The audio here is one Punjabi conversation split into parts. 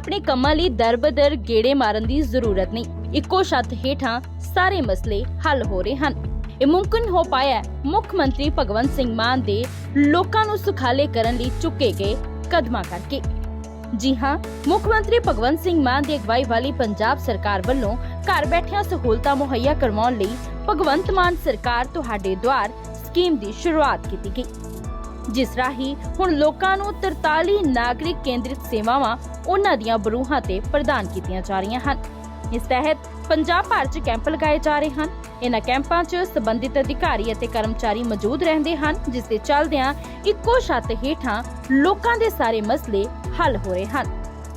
ਆਪਣੇ ਕੰਮਾਂ ਲਈ ਦਰਬਦਰ ਗੇੜੇ ਮਾਰਨ ਦੀ ਜ਼ਰੂਰਤ ਨਹੀਂ ਇੱਕੋ ਛੱਤ ਹੇਠਾਂ ਸਾਰੇ ਮਸਲੇ ਹੱਲ ਹੋ ਰਹੇ ਹਨ ਇਹ ਮੁਮਕਨ ਹੋ ਪਾਇਆ ਮੁੱਖ ਮੰਤਰੀ ਭਗਵੰਤ ਸਿੰਘ ਮਾਨ ਦੇ ਲੋਕਾਂ ਨੂੰ ਸੁਖਾਲੇ ਕਰਨ ਲਈ ਚੁੱਕੇ ਗਏ ਕਦਮਾਂ ਕਰਕੇ ਜੀ ਹਾਂ ਮੁੱਖ ਮੰਤਰੀ ਭਗਵੰਤ ਸਿੰਘ ਮਾਨ ਦੀ ਅਗਵਾਈ ਵਾਲੀ ਪੰਜਾਬ ਸਰਕਾਰ ਵੱਲੋਂ ਘਰ ਬੈਠਿਆਂ ਸਹੂਲਤਾਂ ਮੁਹੱਈਆ ਕਰਵਾਉਣ ਲਈ ਭਗਵੰਤ ਮਾਨ ਸਰਕਾਰ ਤੁਹਾਡੇ ਦੁਆਰ ਸਕੀਮ ਦੀ ਸ਼ੁਰੂਆਤ ਕੀਤੀ ਗਈ ਜਿਸ ਰਾਹੀਂ ਹੁਣ ਲੋਕਾਂ ਨੂੰ 43 ਨਾਗਰਿਕ ਕੇਂਦਰਿਤ ਸੇਵਾਵਾਂ ਉਹਨਾਂ ਦੀਆਂ ਬਰੂਹਾਂ ਤੇ ਪ੍ਰਦਾਨ ਕੀਤੀਆਂ ਜਾ ਰਹੀਆਂ ਹਨ ਇਸ ਤਹਿਤ ਪੰਜਾਬ ਭਰ 'ਚ ਕੈਂਪ ਲਗਾਏ ਜਾ ਰਹੇ ਹਨ ਇਹਨਾਂ ਕੈਂਪਾਂ 'ਚ ਸਬੰਧਿਤ ਅਧਿਕਾਰੀ ਅਤੇ ਕਰਮਚਾਰੀ ਮੌਜੂਦ ਰਹਿੰਦੇ ਹਨ ਜਿਸ ਦੇ ਚੱਲਦਿਆਂ ਇੱਕੋ ਛੱਤ ਹੇਠਾਂ ਲੋਕਾਂ ਦੇ ਸਾਰੇ ਮਸਲੇ ਹੱਲ ਹੋ ਰਹੇ ਹਨ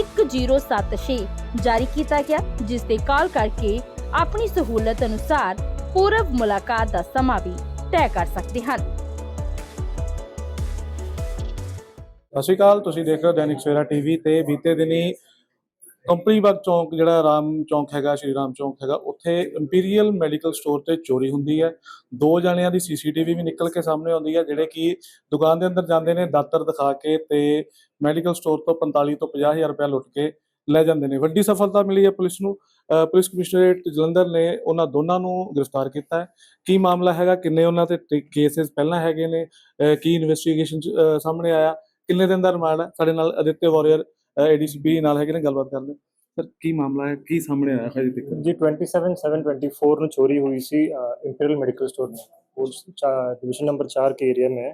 1076 ਜਾਰੀ ਕੀਤਾ ਗਿਆ ਜਿਸ ਤੇ ਕਾਲ ਕਰਕੇ ਆਪਣੀ ਸਹੂਲਤ ਅਨੁਸਾਰ ਪੂਰਵ ਮੁਲਾਕਾਤ ਦਾ ਸਮਾਂ ਵੀ ਤੈਅ ਕਰ ਸਕਦੇ ਹਨ ਸਤਿ ਸ਼੍ਰੀ ਅਕਾਲ ਤੁਸੀਂ ਦੇਖ ਰਹੇ ਹੋ ਦੈਨਿਕ ਸਵੇਰਾ ਟੀਵੀ ਤੇ ਬੀਤੇ ਦਿਨੀ ਕੰਪਨੀ ਬਾਗ ਚੌਂਕ ਜਿਹੜਾ ਰਾਮ ਚੌਂਕ ਹੈਗਾ ਸ਼੍ਰੀ ਰਾਮ ਚੌਂਕ ਹੈਗਾ ਉੱਥੇ ਇੰਪੀਰੀਅਲ ਮੈਡੀਕਲ ਸਟੋਰ ਤੇ ਚੋਰੀ ਹੁੰਦੀ ਹੈ ਦੋ ਜਣਿਆਂ ਦੀ ਸੀਸੀਟੀਵੀ ਵੀ ਨਿਕਲ ਕੇ ਸਾਹਮਣੇ ਆਉਂਦੀ ਹੈ ਜਿਹੜੇ ਕਿ ਦੁਕਾਨ ਦੇ ਅੰਦਰ ਜਾਂਦੇ ਨੇ ਦਾਤਰ ਦਿਖਾ ਕੇ ਤੇ ਮੈਡੀਕਲ ਸਟੋਰ ਤੋਂ 45 ਤੋਂ 50000 ਰੁਪਏ ਲੁੱਟ ਕੇ ਲੈ ਜਾਂਦੇ ਨੇ ਵੱਡੀ ਸਫਲਤਾ ਮਿਲੀ ਹੈ ਪੁਲਿਸ ਨੂੰ ਪੁਲਿਸ ਕਮਿਸ਼ਨਰੇਟ ਜਲੰਧਰ ਨੇ ਉਹਨਾਂ ਦੋਨਾਂ ਨੂੰ ਗ੍ਰਿਫਤਾਰ ਕੀਤਾ ਹੈ ਕੀ ਮਾਮਲਾ ਹੈਗਾ ਕਿੰਨੇ ਉਹਨਾਂ ਤੇ ਕੇਸਸ ਪਹਿਲਾਂ ਹੈਗੇ ਨੇ ਕੀ ਇਨਵੈਸਟੀਗੇਸ਼ਨ ਸਾਹਮਣੇ ਆਇਆ ਕਿੰਨੇ ਦਿਨ ਦਾ ਰਿਮਾਂਡ ਹੈ ਸਾਡੇ ਨਾਲ ਅਦਿੱਤਯ ਵਾਰੀਅਰ ਐਡੀਸੀਪੀ ਨਾਲ ਹੈਗੇ ਨੇ ਗੱਲਬਾਤ ਕਰ ਸਰ ਕੀ ਮਾਮਲਾ ਹੈ ਕੀ ਸਾਹਮਣੇ ਆਇਆ ਹੈ ਜੀ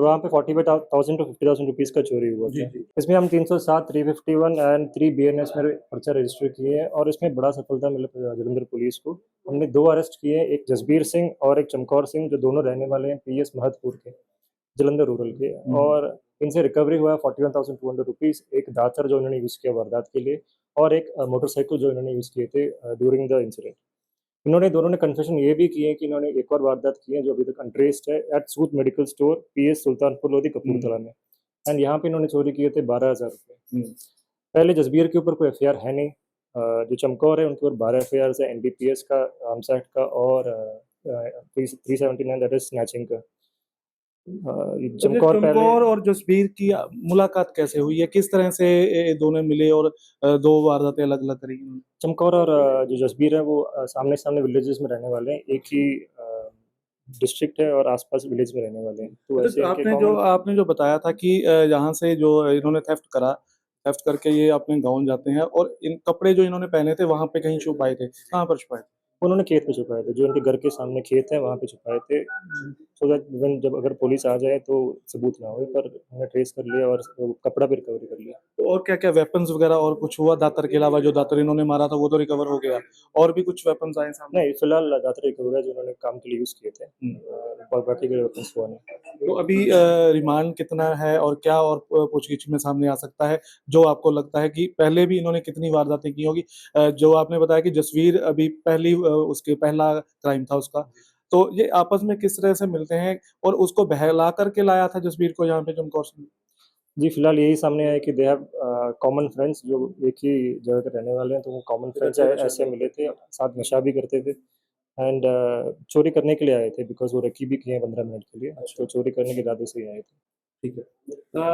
और वहाँ पे forty five thousand to fifty thousand rupees का चोरी हुआ था इसमें हम तीन सौ सात three fifty one and three B N S में पर्चा रजिस्टर किए हैं और इसमें बड़ा सफलता मिला जलंधर पुलिस को हमने दो अरेस्ट किए हैं एक जसबीर सिंह और एक चमकौर सिंह जो दोनों रहने वाले हैं पी एस महतपुर के जलंधर रूरल के हम्म। और इनसे रिकवरी हुआ forty one thousand two hundred rupees एक दातर जो इन्होंने यूज़ किया वारदात के लिए और एक मोटरसाइकिल जो इन्होंने यूज़ किए थे ड्यूरिंग द इंसिडेंट इन्होंने दोनों ने कन्फेशन ये भी किए कि इन्होंने एक और वारदात की है जो अभी तक अनट्रेस्ड है at Sood medical store P S Sultanpur Lodhi Kapurthala में एंड यहाँ पे इन्होंने चोरी किए थे बारह हज़ार रुपये हम्म। पहले जसबीर के ऊपर कोई एफ है नहीं जो चमकौर है उनके ऊपर बारह एफ आई है एन का आर्म्स एक्ट का और three seventy nine that is snatching का चमकौर हाँ, तो चमकौर और जसबीर की मुलाकात कैसे हुई है किस तरह से दोनों मिले और दो वारदातें अलग अलग करी चमकौर और जो जसबीर है वो सामने सामने विलेजेस में रहने वाले हैं एक ही डिस्ट्रिक्ट है और आसपास विलेज में रहने वाले हैं तो, तो ऐसे आपने जो आपने जो बताया था कि यहाँ से जो इन्होंने थेफ्ट करा थेफ्ट करके ये अपने गाँव जाते हैं और इन कपड़े जो इन्होंने पहने थे वहाँ पे कहीं छुपाए थे कहाँ पर छुपाए थे उन्होंने खेत में छुपाए थे जो उनके घर के सामने खेत है वहाँ पे छुपाए थे सो दैट इवन जब अगर पुलिस आ जाए तो सबूत ना हो पर हमने ट्रेस कर लिया और कपड़ा भी रिकवरी कर लिया तो और क्या क्या वेपन्स वगैरह और कुछ हुआ दातर के अलावा जो दातर इन्होंने मारा था वो तो रिकवर हो गया और भी कुछ वेपन्स आए सामने नहीं फिलहाल दातर रिकवर है जो उन्होंने काम के लिए यूज़ किए थे हम्म। और बाकी के वेपन्स हुआ नहीं तो अभी रिमांड कितना है और क्या और पूछगिछ में सामने आ सकता है जो आपको लगता है कि पहले भी इन्होंने कितनी वारदातें की होगी जो आपने बताया कि जसवीर अभी पहली उसके पहला क्राइम था उसका तो ये आपस में किस तरह से मिलते हैं और उसको बहला करके लाया था जसवीर को यहाँ पे चमकौर सिंह जी फिलहाल यही सामने आया कि दे हैव कॉमन फ्रेंड्स जो एक ही जगह के रहने वाले हैं तो वो कॉमन फ्रेंड्स अच्छा, अच्छा। ऐसे मिले थे साथ नशा भी करते थे एंड uh, चोरी करने के लिए आए थे बिकॉज वो रखी भी किए पंद्रह मिनट के लिए तो चोरी करने के इरादे से ही आए थे ਠੀਕ ਹੈ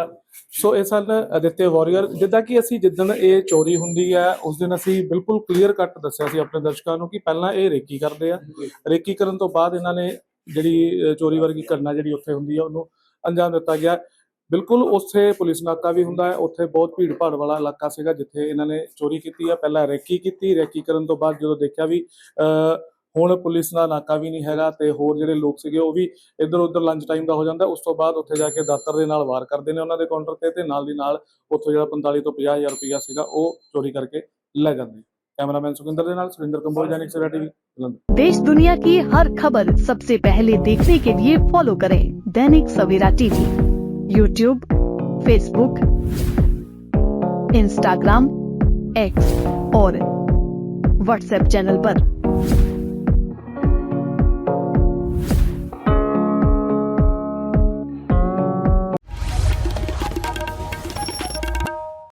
ਸੋ ਇਹ ਸਾਲ ਅਦਿੱਤੇ ਵਾਰੀਅਰ ਜਿੱਦਾਂ ਕਿ ਅਸੀਂ ਜਿੱਦਨ ਇਹ ਚੋਰੀ ਹੁੰਦੀ ਹੈ ਉਸ ਦਿਨ ਅਸੀਂ ਬਿਲਕੁਲ ਕਲੀਅਰ ਕੱਟ ਦੱਸਿਆ ਸੀ ਆਪਣੇ ਦਰਸ਼ਕਾਂ ਨੂੰ ਕਿ ਪਹਿਲਾਂ ਇਹ ਰੇਕੀ ਕਰਦੇ ਆ ਰੇਕੀ ਕਰਨ ਤੋਂ ਬਾਅਦ ਇਹਨਾਂ ਨੇ ਜਿਹੜੀ ਚੋਰੀ ਵਰਗੀ ਕਰਨਾ ਜਿਹੜੀ ਉੱਥੇ ਹੁੰਦੀ ਹੈ ਉਹਨੂੰ ਅੰਜਾਮ ਦਿੱਤਾ ਗਿਆ ਬਿਲਕੁਲ ਉਸੇ ਪੁਲਿਸ ਨਾਕਾ ਵੀ ਹੁੰਦਾ ਹੈ ਉੱਥੇ ਬਹੁਤ ਭੀੜ ਭਾੜ ਵਾਲਾ ਇਲਾਕਾ ਸੀਗਾ ਜਿੱਥੇ ਇਹਨਾਂ ਨੇ ਚੋਰੀ ਕੀਤੀ ਹੈ ਪਹਿਲਾਂ ਰੇਕੀ ਕੀਤੀ ਰੇਕੀ ਕਰਨ ਤੋਂ ਬਾਅਦ ਜਦੋਂ ਦੇਖਿਆ ਵੀ ਹੁਣ ਪੁਲਿਸ ਦਾ ਨਾਕਾ ਵੀ ਨਹੀਂ ਹੈਗਾ ਤੇ ਹੋਰ ਜਿਹੜੇ ਲੋਕ ਸੀਗੇ ਉਹ ਵੀ ਇੱਧਰ ਉੱਧਰ ਲੰਚ ਟਾਈਮ ਦਾ ਹੋ ਜਾਂਦਾ ਉਸ ਤੋਂ ਬਾਅਦ ਉੱਥੇ ਜਾ ਕੇ ਦਾਤਰ ਦੇ ਨਾਲ ਵਾਰ ਕਰਦੇ ਨੇ ਉਹਨਾਂ ਦੇ ਕਾਊਂਟਰ ਤੇ ਤੇ ਨਾਲ ਦੀ ਨਾਲ ਉੱਥੋਂ ਜਿਹੜਾ 45 ਤੋਂ 50000 ਰੁਪਇਆ ਸੀਗਾ ਉਹ ਚੋਰੀ ਕਰਕੇ ਲੈ ਜਾਂਦੇ ਕੈਮਰਾਮੈਨ ਸੁਖਿੰਦਰ ਦੇ ਨਾਲ नाल सुरेंद्र कंबोज यानी ਟੀਵੀ ਦੇਸ਼ ਦੁਨੀਆ ਕੀ ਹਰ ਖਬਰ ਸਭ ਤੋਂ ਪਹਿਲੇ ਦੇਖਣੇ ਕੇ लिए ਫੋਲੋ ਕਰੇ Dainik Savera TV YouTube Facebook Instagram X और व्हाट्सएप चैनल पर।